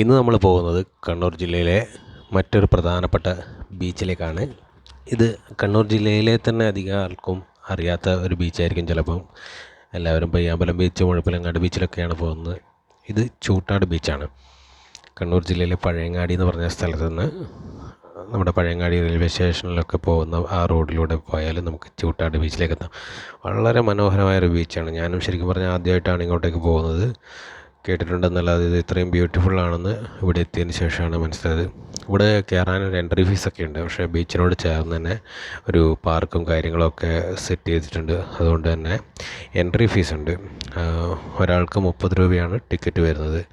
ഇന്ന് നമ്മൾ പോകുന്നത് കണ്ണൂർ ജില്ലയിലെ മറ്റൊരു പ്രധാനപ്പെട്ട ബീച്ചിലേക്കാണ്. ഇത് കണ്ണൂർ ജില്ലയിലെ തന്നെ അധികം ആൾക്കും അറിയാത്ത ഒരു ബീച്ചായിരിക്കും ചിലപ്പം. എല്ലാവരും പയ്യാമ്പലം ബീച്ച് മുഴപ്പിലങ്ങാട് ബീച്ചിലൊക്കെയാണ് പോകുന്നത്. ഇത് ചൂട്ടാട് ബീച്ചാണ് കണ്ണൂർ ജില്ലയിലെ പഴയങ്ങാടി എന്ന് പറഞ്ഞ സ്ഥലത്ത് നിന്ന് നമ്മുടെ പഴയങ്ങാടി റെയിൽവേ സ്റ്റേഷനിലൊക്കെ പോകുന്ന ആ റോഡിലൂടെ പോയാൽ നമുക്ക് ചൂട്ടാട് ബീച്ചിലേക്ക് എത്താം. വളരെ മനോഹരമായ ഒരു ബീച്ചാണ് ഞാനും ശരിക്കും പറഞ്ഞാൽ ആദ്യമായിട്ടാണ് ഇങ്ങോട്ടേക്ക് പോകുന്നത്. കേട്ടിട്ടുണ്ടെന്നല്ലാതെ ഇത് ഇത്രയും ബ്യൂട്ടിഫുൾ ആണെന്ന് ഇവിടെ എത്തിയതിന് ശേഷമാണ് മനസ്സിലായത്. ഇവിടെ കയറാൻ ഒരു എൻട്രി ഫീസൊക്കെ ഉണ്ട്. പക്ഷേ ബീച്ചിനോട് ചേർന്ന് തന്നെ ഒരു പാർക്കും കാര്യങ്ങളൊക്കെ സെറ്റ് ചെയ്തിട്ടുണ്ട്. അതുകൊണ്ട് തന്നെ എൻട്രി ഫീസ് ഉണ്ട്. ഒരാൾക്ക് മുപ്പത് രൂപയാണ് ടിക്കറ്റ് വരുന്നത്.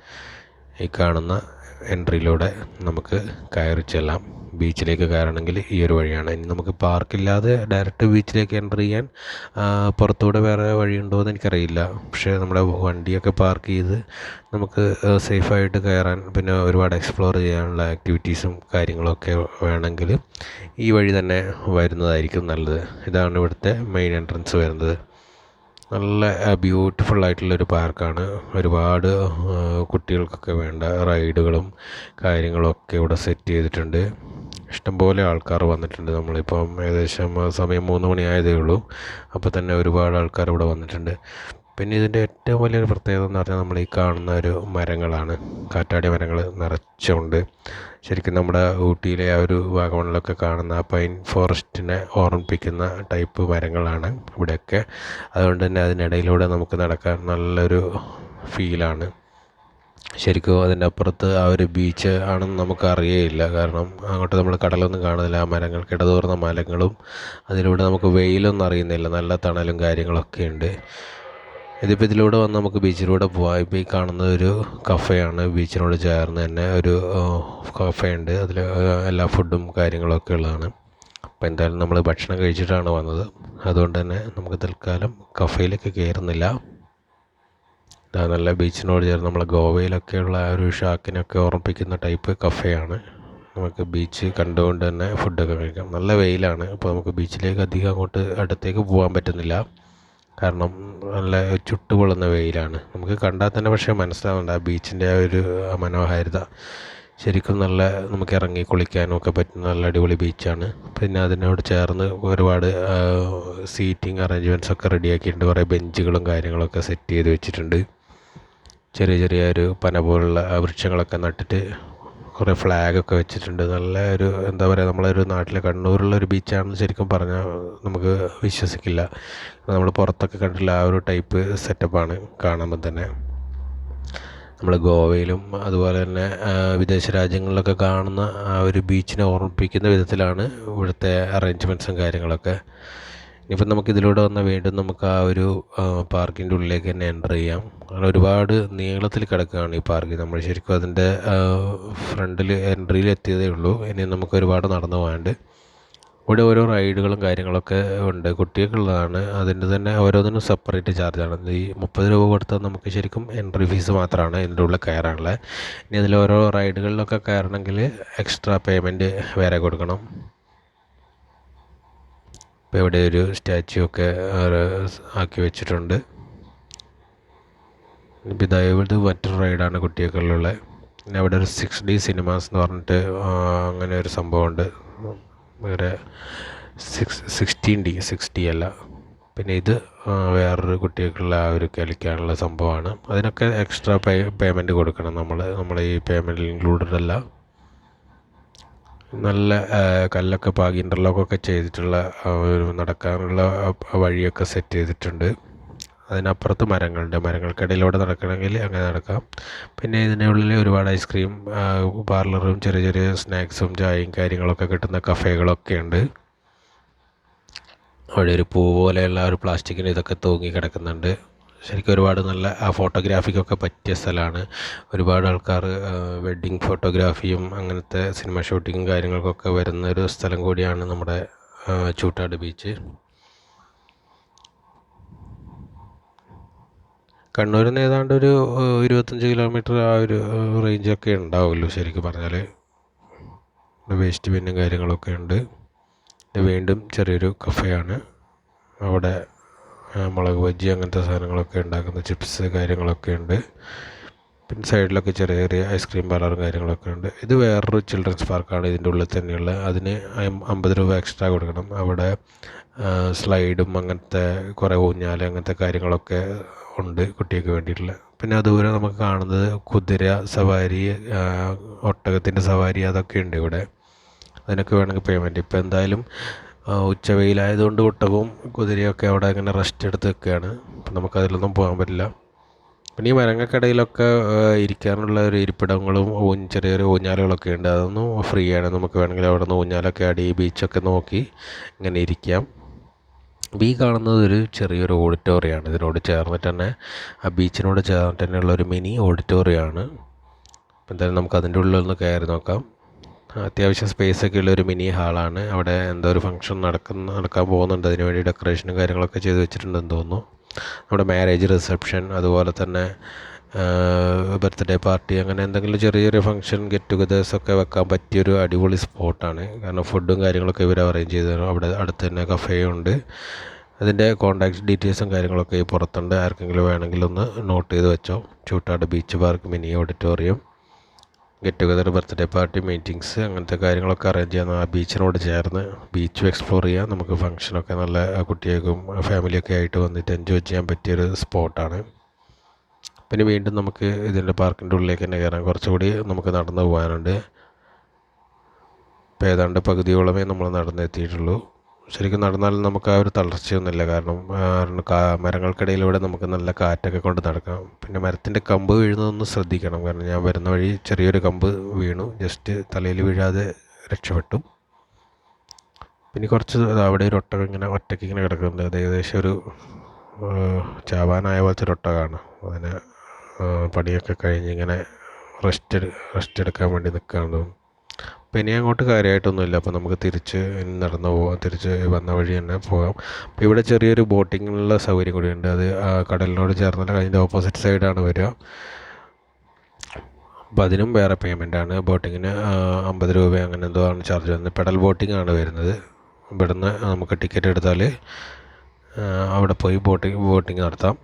ഈ കാണുന്ന എൻട്രിയിലൂടെ നമുക്ക് കയറി ചെല്ലാം. ബീച്ചിലേക്ക് കയറണമെങ്കിൽ ഈ ഒരു വഴിയാണ്. ഇനി നമുക്ക് പാർക്കില്ലാതെ ഡയറക്റ്റ് ബീച്ചിലേക്ക് എന്റർ ചെയ്യാൻ പുറത്തൂടെ വേറെ വഴിയുണ്ടോ എന്ന് എനിക്കറിയില്ല. പക്ഷേ നമ്മുടെ വണ്ടിയൊക്കെ പാർക്ക് ചെയ്ത് നമുക്ക് സേഫായിട്ട് കയറാൻ പിന്നെ ഒരുപാട് എക്സ്പ്ലോർ ചെയ്യാനുള്ള ആക്ടിവിറ്റീസും കാര്യങ്ങളൊക്കെ വേണമെങ്കിൽ ഈ വഴി തന്നെ വരുന്നതായിരിക്കും നല്ലത്. ഇതാണ് ഇവിടുത്തെ മെയിൻ എൻട്രൻസ് വരുന്നത്. നല്ല ബ്യൂട്ടിഫുൾ ആയിട്ടുള്ളൊരു പാർക്കാണ്. ഒരുപാട് കുട്ടികൾക്കൊക്കെ വേണ്ട റൈഡുകളും കാര്യങ്ങളൊക്കെ ഇവിടെ സെറ്റ് ചെയ്തിട്ടുണ്ട്. ഇഷ്ടംപോലെ ആൾക്കാർ വന്നിട്ടുണ്ട് നമ്മളിപ്പം ഏകദേശം സമയം മൂന്ന് മണി ആയതേ ഉള്ളൂ. അപ്പോൾ തന്നെ ഒരുപാട് ആൾക്കാർ ഇവിടെ വന്നിട്ടുണ്ട്. പിന്നെ ഇതിന്റെ ഏറ്റവും വലിയൊരു പ്രത്യേകത എന്ന് പറഞ്ഞാൽ നമ്മൾ ഈ കാണുന്ന ഒരു മരങ്ങളാണ്. കാറ്റാടി മരങ്ങൾ നിറച്ചുണ്ട്. ശരിക്കും നമ്മുടെ ഊട്ടിയിലെ ആ ഒരു വാഗമണിലൊക്കെ കാണുന്ന ആ പൈൻ ഫോറസ്റ്റിനെ ഓർമ്മിപ്പിക്കുന്ന ടൈപ്പ് മരങ്ങളാണ് ഇവിടെയൊക്കെ. അതുകൊണ്ട് തന്നെ അതിനിടയിലൂടെ നമുക്ക് നടക്കാൻ നല്ലൊരു ഫീലാണ്. ശരിക്കും അതിന്റെ അപ്പുറത്ത് ആ ഒരു ബീച്ച് ആണെന്ന് നമുക്ക് അറിയേയില്ല. കാരണം അങ്ങോട്ട് നമ്മൾ കടലൊന്നും കാണുന്നില്ല. ആ മരങ്ങൾ കിടതൂർന്ന മരങ്ങളും അതിലൂടെ നമുക്ക് വെയിലൊന്നും അറിയുന്നില്ല. നല്ല തണലും കാര്യങ്ങളൊക്കെ ഉണ്ട്. ഇതിപ്പോൾ ഇതിലൂടെ വന്ന് നമുക്ക് ബീച്ചിലൂടെ പോവാം. ഇപ്പോൾ ഈ കാണുന്ന ഒരു കഫേയാണ് ബീച്ചിനോട് ചേർന്ന് തന്നെ ഒരു കഫേ ഉണ്ട്. അതിൽ എല്ലാ ഫുഡും കാര്യങ്ങളൊക്കെ ഉള്ളതാണ്. അപ്പോൾ എന്തായാലും നമ്മൾ ഭക്ഷണം കഴിച്ചിട്ടാണ് വന്നത്. അതുകൊണ്ട് തന്നെ നമുക്ക് തൽക്കാലം കഫേയിലേക്ക് കയറുന്നില്ല നല്ല ബീച്ചിനോട് ചേർന്ന് നമ്മളെ ഗോവയിലൊക്കെയുള്ള ആ ഒരു ഷാക്കിനൊക്കെ ഓർമ്മിപ്പിക്കുന്ന ടൈപ്പ് കഫേയാണ് നമുക്ക് ബീച്ച് കണ്ടുകൊണ്ട് തന്നെ ഫുഡൊക്കെ കഴിക്കാം. നല്ല വെയിലാണ്. അപ്പോൾ നമുക്ക് ബീച്ചിലേക്ക് അധികം അങ്ങോട്ട് അടുത്തേക്ക് പോകാൻ പറ്റുന്നില്ല. കാരണം നല്ല ചുട്ടുപൊള്ളുന്ന വെയിലാണ്. നമുക്ക് കണ്ടാൽ തന്നെ പക്ഷേ മനസ്സിലാവുന്നുണ്ട് ആ ബീച്ചിന്റെ ആ ഒരു മനോഹാരിത. ശരിക്കും നല്ല നമുക്ക് ഇറങ്ങി കുളിക്കാനും ഒക്കെ പറ്റുന്ന നല്ല അടിപൊളി ബീച്ചാണ്. പിന്നെ അതിനോട് ചേർന്ന് ഒരുപാട് സീറ്റിംഗ് അറേഞ്ച്മെന്റ്സ് ഒക്കെ റെഡിയാക്കിയിട്ടുണ്ട്. കുറേ ബെഞ്ചുകളും കാര്യങ്ങളൊക്കെ സെറ്റ് ചെയ്ത് വെച്ചിട്ടുണ്ട്. ചെറിയ ചെറിയ ഒരു പന പോലുള്ള വൃക്ഷങ്ങളൊക്കെ നട്ടിട്ട് കുറേ ഫ്ലാഗൊക്കെ വെച്ചിട്ടുണ്ട്. നല്ല ഒരു എന്താ പറയുക നമ്മളൊരു നാട്ടിലെ കണ്ണൂരുള്ള ഒരു ബീച്ചാണെന്ന് ശരിക്കും പറഞ്ഞാൽ നമുക്ക് വിശ്വസിക്കില്ല. നമ്മൾ പുറത്തൊക്കെ കണ്ടിട്ടുള്ള ആ ഒരു ടൈപ്പ് സെറ്റപ്പാണ് കാണുമ്പോൾ തന്നെ. നമ്മൾ ഗോവയിലും അതുപോലെ തന്നെ വിദേശ രാജ്യങ്ങളിലൊക്കെ കാണുന്ന ആ ഒരു ബീച്ചിനെ ഓർമ്മിപ്പിക്കുന്ന വിധത്തിലാണ് ഇവിടുത്തെ അറേഞ്ച്മെന്റ്സും കാര്യങ്ങളൊക്കെ. ഇനിയിപ്പം നമുക്ക് ഇതിലൂടെ വന്നാൽ വീണ്ടും നമുക്ക് ആ ഒരു പാർക്കിന്റെ ഉള്ളിലേക്ക് തന്നെ എന്റർ ചെയ്യാം. അങ്ങനെ ഒരുപാട് നീളത്തിൽ കിടക്കുകയാണ് ഈ പാർക്ക് നമ്മൾ ശരിക്കും അതിന്റെ ഫ്രണ്ടിൽ എൻട്രിയിൽ എത്തിയതേ ഉള്ളൂ. ഇനി നമുക്ക് ഒരുപാട് നടന്നു പോകാണ്ട് ഇവിടെ ഓരോ റൈഡുകളും കാര്യങ്ങളൊക്കെ ഉണ്ട്. കുട്ടികൾക്കുള്ളതാണ് അതിന്റെ തന്നെ ഓരോന്നിനും സെപ്പറേറ്റ് ചാർജാണ്. ഈ മുപ്പത് രൂപ കൊടുത്താൽ നമുക്ക് ശരിക്കും എൻട്രി ഫീസ് മാത്രമാണ് ഇതിന്റെ ഉള്ളിൽ കയറാനുള്ളത്. ഇനി അതിൽ ഓരോ റൈഡുകളിലൊക്കെ കയറണമെങ്കിൽ എക്സ്ട്രാ പേയ്മെന്റ് വേറെ കൊടുക്കണം. ഇപ്പോൾ ഇവിടെ ഒരു സ്റ്റാച്ചു ഒക്കെ ആക്കി വെച്ചിട്ടുണ്ട്. ഇപ്പം ഇതായത് മറ്റൊരു റൈഡാണ് കുട്ടികൾക്കുള്ള. പിന്നെ അവിടെ ഒരു സിക്സ് ഡി സിനിമാസ് എന്ന് പറഞ്ഞിട്ട് അങ്ങനെ ഒരു സംഭവമുണ്ട്. വേറെ six sixteen D six D അല്ല. പിന്നെ ഇത് വേറൊരു കുട്ടികൾക്കുള്ള ആ ഒരു കളിക്കാനുള്ള സംഭവമാണ്. അതിനൊക്കെ എക്സ്ട്രാ പേ പേയ്മെന്റ് കൊടുക്കണം നമ്മൾ നമ്മൾ ഈ പേയ്മെന്റിൽ ഇൻക്ലൂഡഡ് അല്ല. നല്ല കല്ലൊക്കെ പാകി ഇന്റർലോക്കൊക്കെ ചെയ്തിട്ടുള്ള ഒരു നടക്കാനുള്ള വഴിയൊക്കെ സെറ്റ് ചെയ്തിട്ടുണ്ട്. അതിനപ്പുറത്ത് മരങ്ങളുണ്ട്. മരങ്ങൾക്കിടയിലൂടെ നടക്കണമെങ്കിൽ അങ്ങനെ നടക്കാം. പിന്നെ ഇതിനുള്ളിൽ ഒരുപാട് ഐസ്ക്രീം പാർലറും ചെറിയ ചെറിയ സ്നാക്സും ചായയും കാര്യങ്ങളൊക്കെ കിട്ടുന്ന കഫേകളൊക്കെ ഉണ്ട്. അവിടെ ഒരു പൂ പോലെയുള്ള ഒരു പ്ലാസ്റ്റിക്കിന് ഇതൊക്കെ തൂങ്ങി കിടക്കുന്നുണ്ട്. ശരിക്കും ഒരുപാട് നല്ല ആ ഫോട്ടോഗ്രാഫിക്കൊക്കെ പറ്റിയ സ്ഥലമാണ് ഒരുപാട് ആൾക്കാർ വെഡ്ഡിങ് ഫോട്ടോഗ്രാഫിയും അങ്ങനത്തെ സിനിമ ഷൂട്ടിങ്ങും കാര്യങ്ങൾക്കൊക്കെ വരുന്ന ഒരു സ്ഥലം കൂടിയാണ് നമ്മുടെ ചൂട്ടാട് ബീച്ച്. കണ്ണൂരിൽ നിന്ന് ഏതാണ്ട് ഒരു ഇരുപത്തഞ്ച് കിലോമീറ്റർ ആ ഒരു റേഞ്ചൊക്കെ ഉണ്ടാവുമല്ലോ ശരിക്കും പറഞ്ഞാൽ വേസ്റ്റ് ബിന്നും കാര്യങ്ങളൊക്കെ ഉണ്ട്. വീണ്ടും ചെറിയൊരു കഫേയാണ്. അവിടെ മുളക് ബജ്ജി അങ്ങനത്തെ സാധനങ്ങളൊക്കെ ഉണ്ടാക്കുന്ന ചിപ്സ് കാര്യങ്ങളൊക്കെ ഉണ്ട്. പിന്നെ സൈഡിലൊക്കെ ചെറിയ ചെറിയ ഐസ്ക്രീം പാർലറും കാര്യങ്ങളൊക്കെ ഉണ്ട്. ഇത് വേറൊരു ചിൽഡ്രൻസ് പാർക്കാണ് ഇതിന്റെ ഉള്ളിൽ തന്നെയുള്ള അതിന് അമ്പത് രൂപ എക്സ്ട്രാ കൊടുക്കണം. അവിടെ സ്ലൈഡും അങ്ങനത്തെ കുറേ ഊഞ്ഞാൽ അങ്ങനത്തെ കാര്യങ്ങളൊക്കെ ഉണ്ട് കുട്ടികൾക്ക് വേണ്ടിയിട്ടുള്ള. പിന്നെ അതുപോലെ നമുക്ക് കാണുന്നത് കുതിര സവാരി ഒട്ടകത്തിന്റെ സവാരി അതൊക്കെ ഉണ്ട് ഇവിടെ. അതിനൊക്കെ വേണമെങ്കിൽ പേയ്മെന്റ് ഇപ്പോൾ എന്തായാലും ഉച്ചവെയിലായതുകൊണ്ട് ഒട്ടകവും കുതിരയൊക്കെ അവിടെ അങ്ങനെ റെസ്റ്റ് എടുത്ത് നിൽക്കുകയാണ്. അപ്പം നമുക്കതിലൊന്നും പോകാൻ പറ്റില്ല. പിന്നെ ഈ മരങ്ങൾക്കിടയിലൊക്കെ ഇരിക്കാനുള്ള ഒരു ഇരിപ്പിടങ്ങളും ഊഞ്ഞ് ചെറിയ ചെറിയ ഊഞ്ഞാലുകളൊക്കെ ഉണ്ട്. അതൊന്നും ഫ്രീ ആണ്. നമുക്ക് വേണമെങ്കിൽ അവിടെ നിന്ന് ഊഞ്ഞാലൊക്കെ ആടി ബീച്ചൊക്കെ നോക്കി ഇങ്ങനെ ഇരിക്കാം. ഈ കാണുന്നത് ഒരു ചെറിയൊരു ഓഡിറ്റോറിയമാണ് ഇതിനോട് ചേർന്നിട്ട് തന്നെ ആ ബീച്ചിനോട് ചേർന്നിട്ട് തന്നെയുള്ള ഒരു മിനി ഓഡിറ്റോറിയമാണ് എന്തായാലും നമുക്ക് അതിന്റെ ഉള്ളിൽ ഒന്ന് കയറി നോക്കാം. അത്യാവശ്യം സ്പേസ് ഒക്കെ ഉള്ള ഒരു മിനി ഹാളാണ് അവിടെ എന്തോ ഒരു ഫംഗ്ഷൻ നടക്കുന്ന നടക്കാൻ പോകുന്നുണ്ട്. അതിന് വേണ്ടി ഡെക്കറേഷനും കാര്യങ്ങളൊക്കെ ചെയ്ത് വെച്ചിട്ടുണ്ടെന്ന് തോന്നുന്നു. നമ്മുടെ മാരേജ് റിസപ്ഷൻ അതുപോലെ തന്നെ ബർത്ത്ഡേ പാർട്ടി അങ്ങനെ എന്തെങ്കിലും ചെറിയ ചെറിയ ഫംഗ്ഷൻ ഗെറ്റ് ടുഗദേഴ്സ് ഒക്കെ വെക്കാൻ പറ്റിയൊരു അടിപൊളി സ്പോട്ടാണ് കാരണം ഫുഡും കാര്യങ്ങളൊക്കെ ഇവർ അറേഞ്ച് ചെയ്ത് തരും. അവിടെ അടുത്ത് തന്നെ കഫേയുണ്ട് അതിന്റെ കോൺടാക്ട് ഡീറ്റെയിൽസും കാര്യങ്ങളൊക്കെ ഈ പുറത്തുണ്ട്. ആർക്കെങ്കിലും വേണമെങ്കിൽ ഒന്ന് നോട്ട് ചെയ്ത് വെച്ചോ. Chootad beach park mini auditorium get together birthday party meetings അങ്ങനത്തെ കാര്യങ്ങളൊക്കെ അറേഞ്ച് ചെയ്യാൻ ആ ബീച്ചിനോട് ചേർന്ന് ബീച്ചും എക്സ്പ്ലോർ ചെയ്യാം നമുക്ക് ഫംഗ്ഷനൊക്കെ നല്ല കുട്ടികൾക്കും ഫാമിലിയൊക്കെ ആയിട്ട് വന്നിട്ട് എൻജോയ് ചെയ്യാൻ പറ്റിയൊരു സ്പോട്ടാണ് പിന്നെ വീണ്ടും നമുക്ക് ഇതിന്റെ പാർക്കിന്റെ ഉള്ളിലേക്ക് തന്നെ കയറാം. കുറച്ചുകൂടി നമുക്ക് നടന്നു പോകാനുണ്ട്. ഇപ്പോൾ ഏതാണ്ട് പകുതിയോളമേ നമ്മൾ നടന്നെത്തിയിട്ടുള്ളൂ. ശരിക്കും നടന്നാൽ നമുക്ക് ആ ഒരു തളർച്ചയൊന്നുമില്ല. കാരണം മരങ്ങൾക്കിടയിലൂടെ നമുക്ക് നല്ല കാറ്റൊക്കെ കൊണ്ട് നടക്കാം. പിന്നെ മരത്തിന്റെ കമ്പ് വീഴുന്നതൊന്ന് ശ്രദ്ധിക്കണം. കാരണം ഞാൻ വരുന്ന വഴി ചെറിയൊരു കമ്പ് വീണു. ജസ്റ്റ് തലയിൽ വീഴാതെ രക്ഷപ്പെട്ടു. പിന്നെ കുറച്ച് അവിടെ ഒരു ഒട്ടക ഇങ്ങനെ ഒറ്റയ്ക്ക് ഇങ്ങനെ കിടക്കുന്നുണ്ട്. അത് ഏകദേശം ഒരു ചാവാനായ പോലത്തെ ഒരു ഒട്ടകമാണ്. അതിന് പണിയൊക്കെ കഴിഞ്ഞ് ഇങ്ങനെ റെസ്റ്റ് റെസ്റ്റ് എടുക്കാൻ വേണ്ടി നിൽക്കുകയാണ്. അപ്പോൾ ഇനി അങ്ങോട്ട് കാര്യമായിട്ടൊന്നുമില്ല അപ്പോൾ നമുക്ക് തിരിച്ച് നടന്ന് പോവാം. തിരിച്ച് വന്ന വഴി തന്നെ പോകാം അപ്പോൾ ഇവിടെ ചെറിയൊരു ബോട്ടിങ്ങിനുള്ള സൗകര്യം കൂടിയുണ്ട്. അത് ആ കടലിനോട് ചേർന്നിട്ട് അതിന്റെ ഓപ്പോസിറ്റ് സൈഡാണ് വരിക. അപ്പോൾ അതിനും വേറെ പേയ്മെന്റ് ആണ്. ബോട്ടിങ്ങിന് അമ്പത് രൂപ അങ്ങനെ എന്തോ ആണ് ചാർജ് വരുന്നത്. പെഡൽ ബോട്ടിംഗ് ആണ് വരുന്നത്. ഇവിടുന്ന് നമുക്ക് ടിക്കറ്റ് എടുത്താൽ അവിടെ പോയി ബോട്ടിങ് ബോട്ടിങ് നടത്താം.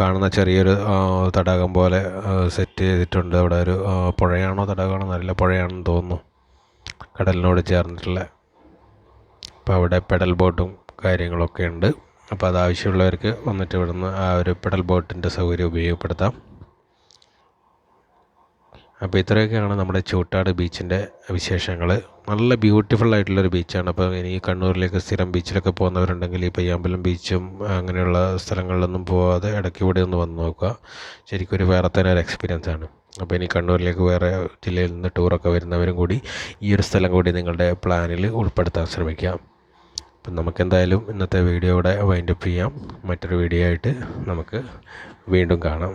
കാണുന്ന ചെറിയൊരു തടാകം പോലെ സെറ്റ് ചെയ്തിട്ടുണ്ട്. അവിടെ ഒരു പുഴയാണോ തടാകമാണോ നല്ല പുഴയാണെന്ന് തോന്നുന്നു. കടലിനോട് ചേർന്നിട്ടുള്ള. അപ്പോൾ അവിടെ പെഡൽ ബോട്ടും കാര്യങ്ങളൊക്കെ ഉണ്ട്. അപ്പോൾ അത് ആവശ്യമുള്ളവർക്ക് വന്നിട്ട് ഇവിടുന്ന് ആ ഒരു പെഡൽ ബോട്ടിന്റെ സൗകര്യം ഉപയോഗപ്പെടുത്താം. അപ്പോൾ ഇത്രയൊക്കെയാണ് നമ്മുടെ ചൂട്ടാട് ബീച്ചിന്റെ വിശേഷങ്ങൾ നല്ല ബ്യൂട്ടിഫുൾ ആയിട്ടുള്ളൊരു ബീച്ചാണ്. അപ്പോൾ ഇനി കണ്ണൂരിലേക്ക് സ്ഥിരം ബീച്ചിലൊക്കെ പോകുന്നവരുണ്ടെങ്കിൽ ഈ പയ്യാമ്പലം ബീച്ചും അങ്ങനെയുള്ള സ്ഥലങ്ങളിലൊന്നും പോവാതെ ഇടയ്ക്ക് ഇവിടെ ഒന്ന് വന്ന് നോക്കുക. ശരിക്കും ഒരു വേറെ തന്നെ ഒരു എക്സ്പീരിയൻസ് ആണ്. അപ്പോൾ ഇനി കണ്ണൂരിലേക്ക് വേറെ ജില്ലയിൽ നിന്ന് ടൂറൊക്കെ വരുന്നവരും കൂടി ഈ ഒരു സ്ഥലം കൂടി നിങ്ങളുടെ പ്ലാനിൽ ഉൾപ്പെടുത്താൻ ശ്രമിക്കാം അപ്പം നമുക്കെന്തായാലും ഇന്നത്തെ വീഡിയോ ഇവിടെ വൈൻഡപ്പ് ചെയ്യാം. മറ്റൊരു വീഡിയോ ആയിട്ട് നമുക്ക് വീണ്ടും കാണാം.